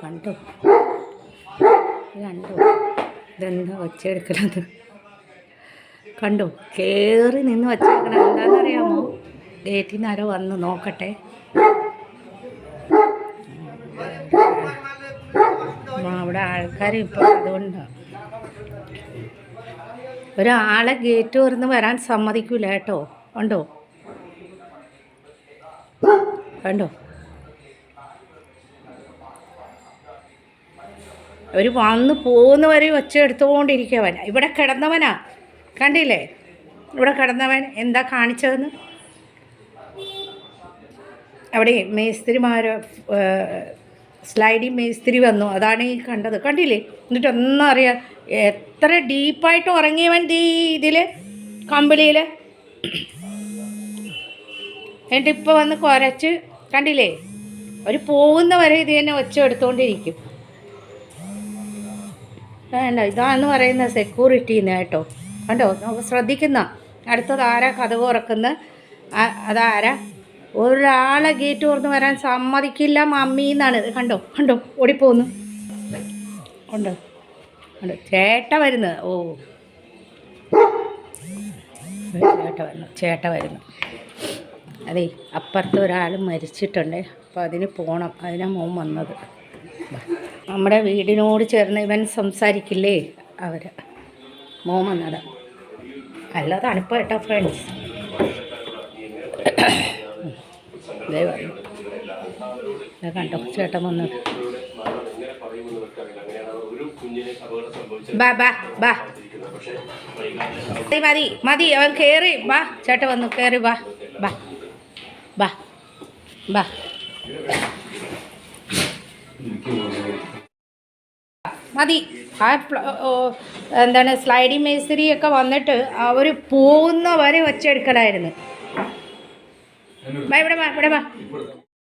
കണ്ടോ? കണ്ടോ? ഇതെന്താ വച്ചെടുക്കണത്? കണ്ടോ? കയറി നിന്ന് വച്ചെടുക്കണം എന്താണെന്നറിയാമോ? ഗേറ്റിൽ നിന്ന് ആരോ വന്ന് നോക്കട്ടെ. അവിടെ ആൾക്കാർ ഇപ്പോൾ അതുകൊണ്ടാണ് ഒരാളെ ഗേറ്റ് തുറന്ന് വരാൻ സമ്മതിക്കൂല കേട്ടോ. ഉണ്ടോ കണ്ടോ? അവർ വന്ന് പോകുന്നവരെ ഒച്ച എടുത്തുകൊണ്ടിരിക്കവൻ. ഇവിടെ കിടന്നവനാ. കണ്ടില്ലേ? ഇവിടെ കിടന്നവൻ എന്താ കാണിച്ചതെന്ന്? അവിടെ മേസ്തിരിമാർ സ്ലൈഡിങ് മേസ്തിരി വന്നു. അതാണ് ഈ കണ്ടത്. കണ്ടില്ലേ? എന്നിട്ട് ഒന്നും അറിയാം എത്ര ഡീപ്പായിട്ട് ഉറങ്ങിയവൻ ഈ ഇതിൽ കമ്പിളിയിൽ എന്നിട്ട് ഇപ്പോൾ വന്ന് കുരച്ച് കണ്ടില്ലേ? അവർ പോകുന്നവരെ ഇത് തന്നെ ഒച്ച എടുത്തുകൊണ്ടിരിക്കും. വേണ്ട ഇതാന്ന് പറയുന്ന സെക്യൂരിറ്റിന്ന് കേട്ടോ. കണ്ടോ? ശ്രദ്ധിക്കുന്ന അടുത്തത് ആരാ കഥ തുറക്കുന്ന അതാരാ? ഒരാളെ ഗേറ്റ് തുറന്ന് വരാൻ സമ്മതിക്കില്ല മമ്മി എന്നാണ്. കണ്ടോ? കണ്ടോ? ഓടിപ്പോന്നു കണ്ടോ കണ്ടോ ചേട്ട വരുന്നത് ഓ. ചേട്ട വരുന്നു. ചേട്ട വരുന്നു. അതെ അപ്പുറത്ത് ഒരാൾ മരിച്ചിട്ടുണ്ട്. അപ്പോൾ അതിന് പോകണം അതിനാ മോൻ വന്നത്. നമ്മുടെ വീടിനോട് ചേർന്ന് ഇവൻ സംസാരിക്കില്ലേ? അവർ മോൻ വന്നത്. നല്ല തണുപ്പ് കേട്ടോ ഫ്രണ്ട്സ് ഇത് കണ്ടോ ചേട്ടൻ വന്നത്. ബാ ബാ ബാ. മതി മതി അവൻ കയറി ബാ ചേട്ടൻ വന്നു കയറി ബാ ബാ ബാ ബാ. മതി. ആ എന്താണ് സ്ലൈഡിങ് മേസ്തിരിയൊക്കെ വന്നിട്ട് അവർ പോകുന്ന വരെ ഒച്ചെടുക്കലായിരുന്നു ഇവിടെ വാ ഇവിടെ വാ.